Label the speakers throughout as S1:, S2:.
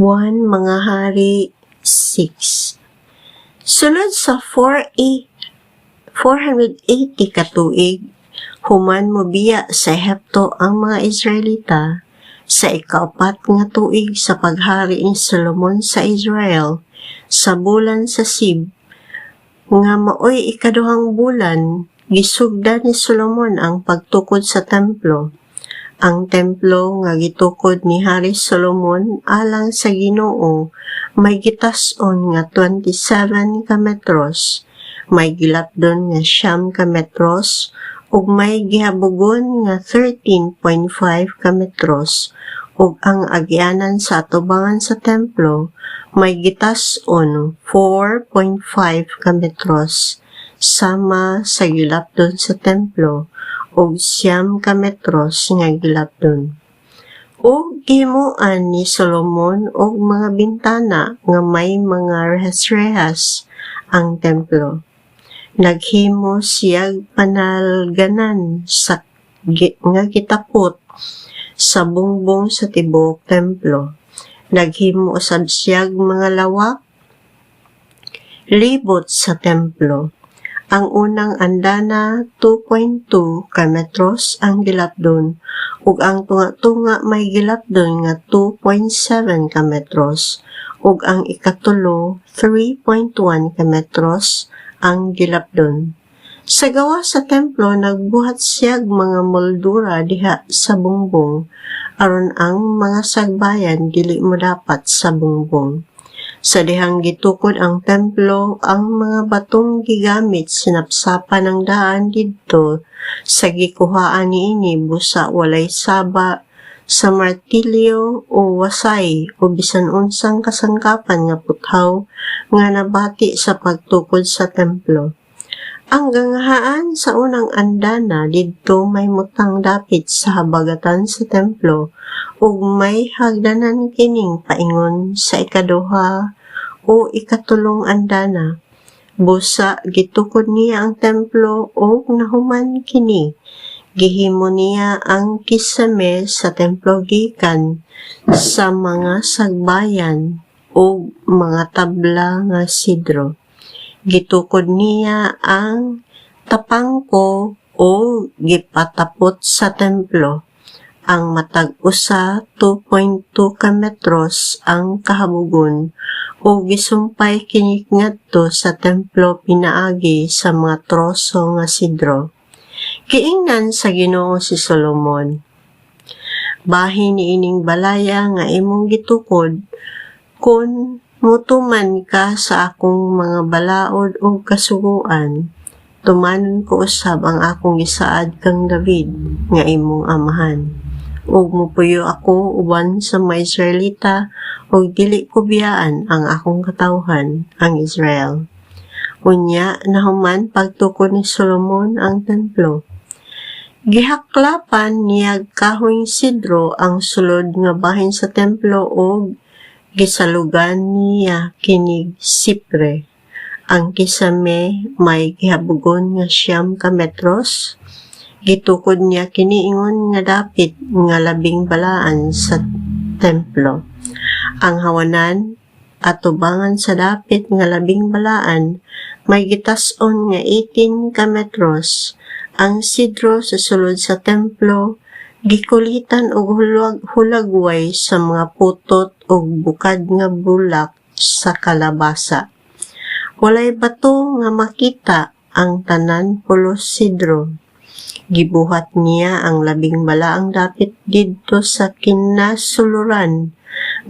S1: 1 Mga Hari 6 Sulod sa 4A 480 katuig, human mo biya sa Ehipto ang mga Israelita sa ikaapat nga tuig sa paghari ni Solomon sa Israel sa bulan sa Sib nga maoy ikaduhang bulan gisugda ni Solomon ang pagtukod sa templo ang templo nga gitukod ni Hari Solomon alang sa Ginoo may gitas-on nga 27 ka metros, may gilapdon nga siyam ka metros, ug may gihabugon nga 13.5 ka metros, ug ang agyanan sa atubangan sa templo may gitas-on 4.5 ka metros, sama sa gilapdon sa templo, ug siyam ka metros nga gilapdon. O gimuan ni Solomon og mga bintana nga may mga rehas-rehas ang templo. Naghimo siyag panalganan sa nga gitapot sa bungbong sa tibok templo. Naghimo usab siyag mga lawak libot sa templo. Ang unang andana 2.2 ka metros ang gilapdon ug ang tunga-tunga may gilapdon nga 2.7 ka metros ug ang ikatulo 3.1 ka metros ang gilapdon. Sa gawa sa templo nagbuhat siyag mga moldura diha sa bungbong aron ang mga sagbayan dili mo dapat sa bungbong. Sa dihang gitukod ang templo, ang mga batong gigamit sinapsapan ng daan didto sa gikuhaan niini busa walay saba sa martilyo o wasay o bisan unsang kasangkapan nga puthaw nga nabati sa pagtukod sa templo. Ang gangahaan sa unang andana didto may mutang dapit sa habagatan sa templo ug may hagdanan kining paingon sa ikaduha o ikatulong andana. Busa gitukod niya ang templo o nahuman kini. Gihimo niya ang kisame sa templo gikan sa mga sagbayan o mga tabla nga sidro gitukod niya ang tapangko o gipatapot sa templo. Ang matag usa 2.2 ka metros ang kahabugon o gisumpay kini sa templo pinaagi sa mga troso nga sidro. Kiingnan sa Ginoo si Solomon. Bahin ni ining balaya nga imong gitukod kun Mutuman ka sa akong mga balaod o kasuguan. Tumanon ko usab ang akong gisaad kang David nga imong amahan. Ug mupuyo ako uban sa mga Israelita ug dili ko biyaan ang akong katawhan ang Israel. Unya nahuman pagtukod ni Solomon ang templo. Gihaklapan niya kahoy sidro ang sulod nga bahin sa templo ug gisalugan niya kinig sipre. Ang kisame may gihabugon nga siyam ka metros. Gitukod niya kiniingon nga dapit nga labing balaan sa templo. Ang hawanan at tubangan sa dapit nga labing balaan may gitas-on nga 18 ka metros. Ang sidro sa sulod sa templo gikulitan og hulag hulagway sa mga putot ug bukad nga bulak sa kalabasa. Walay bato nga makita ang tanan pulos sidro. Gibuhat niya ang labing balaang dapit didto sa kinasuluran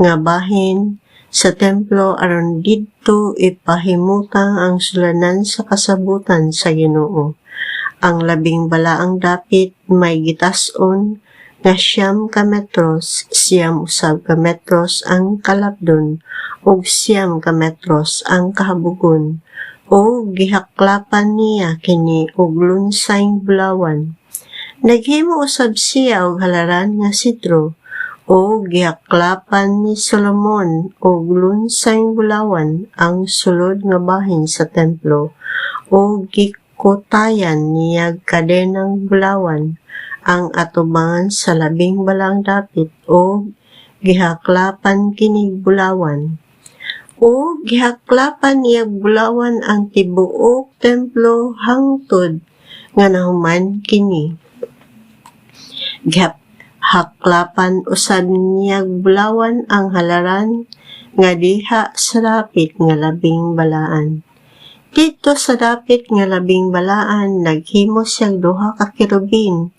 S1: nga bahin sa templo aron didto ipahimutang ang sulanan sa kasabutan sa Ginoo. Ang labing balaang dapit may gitas-on nga siyam ka metros, siyam usab ka metros ang kalapdon, ug siyam ka metros ang kahabugon, o gihaklapan niya kini og lunsayng bulawan. Naghimo usab siya og halaran nga sidro, o gihaklapan ni Solomon og lunsayng bulawan ang sulod nga bahin sa templo, o gikotayan niya kadenang bulawan ang atubangan sa labing balang dapit o gihaklapan kini bulawan. O gihaklapan niya bulawan ang tibuok templo hangtod nga nahuman kini. Gihap haklapan usab niya bulawan ang halaran nga diha sa dapit nga labing balaan. Dito sa dapit nga labing balaan naghimo siyang duha ka kirubin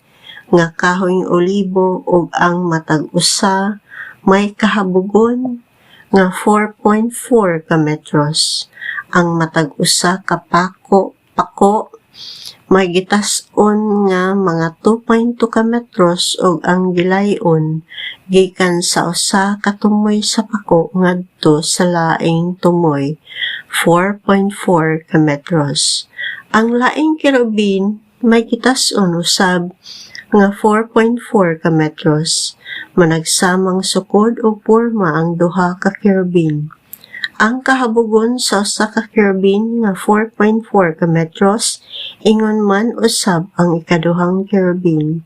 S1: nga kahoy olibo ug ang matag usa may kahabugon nga 4.4 ka metros. Ang matag usa ka pako, pako may gitas-on nga mga 2.2 ka metros ug ang gilayon gikan sa usa ka tumoy sa pako ngadto sa laing tumoy 4.4 ka metros. Ang laing kirubin may gitas-on usab nga 4.4 ka metros. Managsamang sukod o porma ang duha ka kirubin. Ang kahabugon sa usa ka kirubin nga 4.4 ka metros, ingon man usab ang ikaduhang kirubin.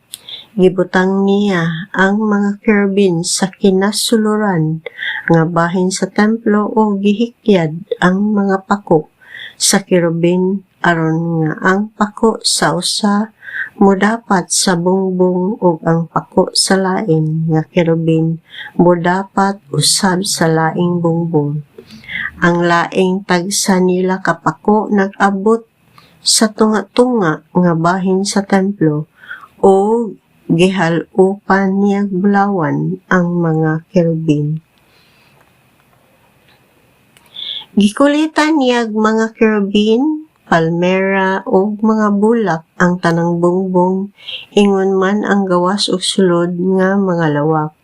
S1: Gibutang niya ang mga kirubin sa kinasuluran nga bahin sa templo o gihikyad ang mga pako sa kirubin aron nga ang pako sa usa modapat sa bungbong ug ang pako sa lain nga kirubin modapat usab sa laing bungbong. Ang laing tagsa nila kapako nag-abot sa tunga-tunga nga bahin sa templo o gihalupan niyag bulawan ang mga kirubin. Gikulitan niyag mga kirubin palmera o mga bulak ang tanang bungbong ingon man ang gawas og sulod nga mga lawak.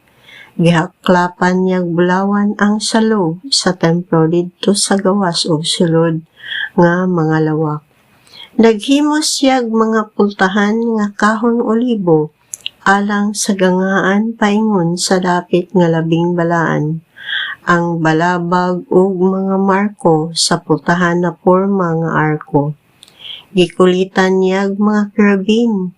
S1: Gihaklapan niyag bulawan ang salo sa templo didto sa gawas og sulod nga mga lawak. Naghimo siyag mga pultahan nga kahon olibo alang sa gangaan paingon sa dapit nga labing balaan ang balabag ug mga marko sa putahan na porma nga arko. Gikulitan niyag mga kirabin,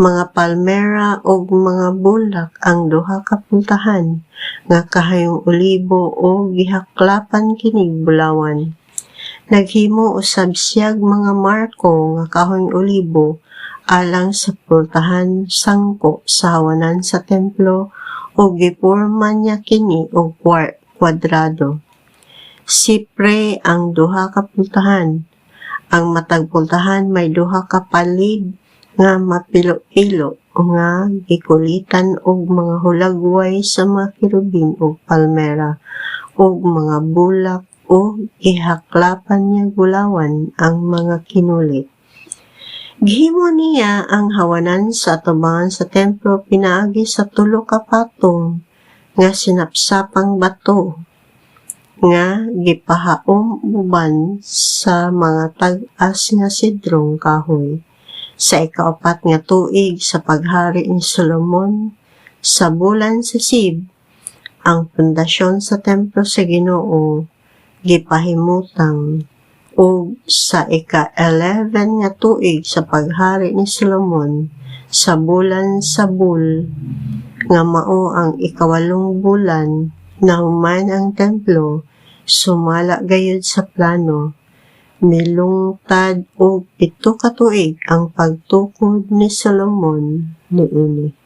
S1: mga palmera ug mga bulak ang duha ka pultahan nga kahayong olibo o gihaklapan kinig bulawan. Naghimo usab siyag mga marko nga kahoy olibo alang sa pultahan sangko sa hawanan sa templo o giporma niya kini og kwart kwadrado. Sipre ang duha ka pultahan. Ang matag pultahan may duha ka palid nga mapilo-pilo nga gikulitan og mga hulagway sa mga kirubin ug palmera ug mga bulak o gihaklapan niya gulawan ang mga kinulit. Gihimo niya ang hawanan sa atubangan sa templo pinaagi sa tulo ka patong nga sinapsapang bato nga gipahaom uban sa mga tag-as nga sidrong kahoy sa ikaapat nga tuig sa paghari ni Solomon sa bulan sa Sib. Ang pundasyon sa templo sa Ginoo gipahimutang o sa ika-11 nga tuig sa paghari ni Solomon sa bulan sa Bul nga mao ang ikawalong bulan na human ang templo sumala gayud sa plano milungtad og pito ka tuig ang pagtukod ni Solomon niini